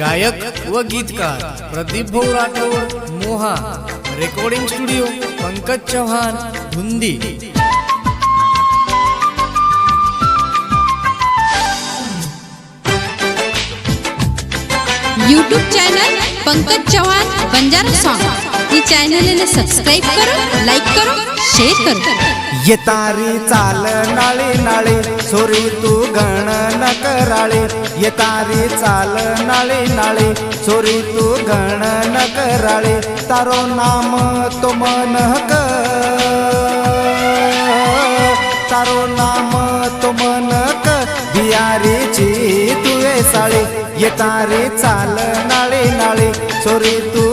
गायक व गीतकार प्रदीप भाऊ राठोड मोहा recording studio Pankaj Chavan धुंदी. YouTube channel Pankaj Chavan Banjara song ही चॅनल सबस्क्राईब करो लाईक करो शेअर करो. येतारी चाल नाळे नाळे सोरी तू गणन कराळे. येतारी चाल नाळे नाळे सोरी तू गणन कराळे. तारो नाम तो मन तारो नाम तो मन बियारीची तुये साळे येतारी चाल नाळे नाळे सोरी तू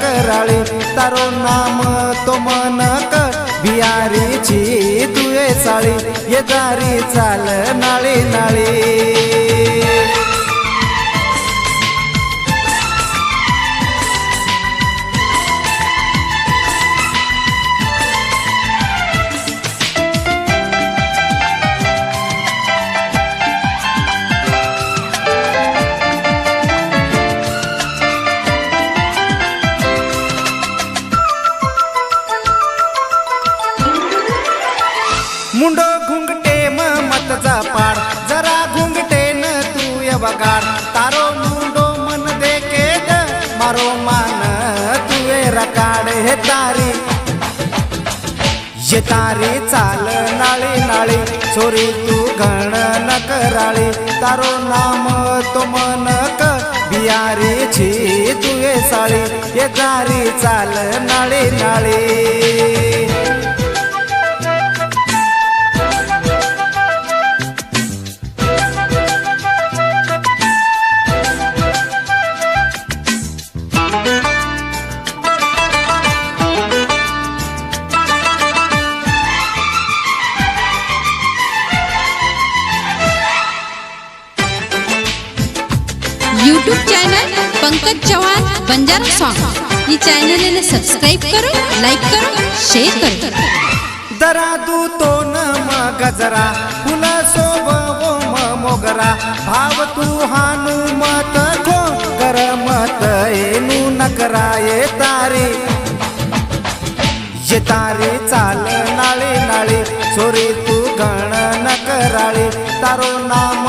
कराळे तारो नाम तो मन क बियारीची तुये साळी येदारी चाल नाळी नाळी. तू बगाड तारो मुंडो मन देके ग मारो मान तुए रकाड हे तारी. ये तारी चाल नाळी नाळी चोरी तू घण न कराळी. तारो नाम तो मन क बियारीची तुये साळी. ये तारी चाल नाळी नाळी. YouTube channel Pankaj Chavan Banjara song ये चैनल ने सब्सक्राइब करो लाइक करो शेयर करो. दरा दू तो न गजरा फुला वो मोगरा. भाव तू हानु मत को कर मत एनू नकरा ये तारे. ये तारे चाल नाळे नाळे चोरी तू गण नकराळे तारो नाम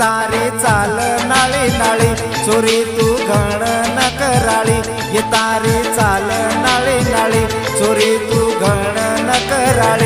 तारे चाल नाळी नाळी चोरी तू घण न कराळी. ये तारे चाल नाळी नाळी चोरी तू घण न कराळी.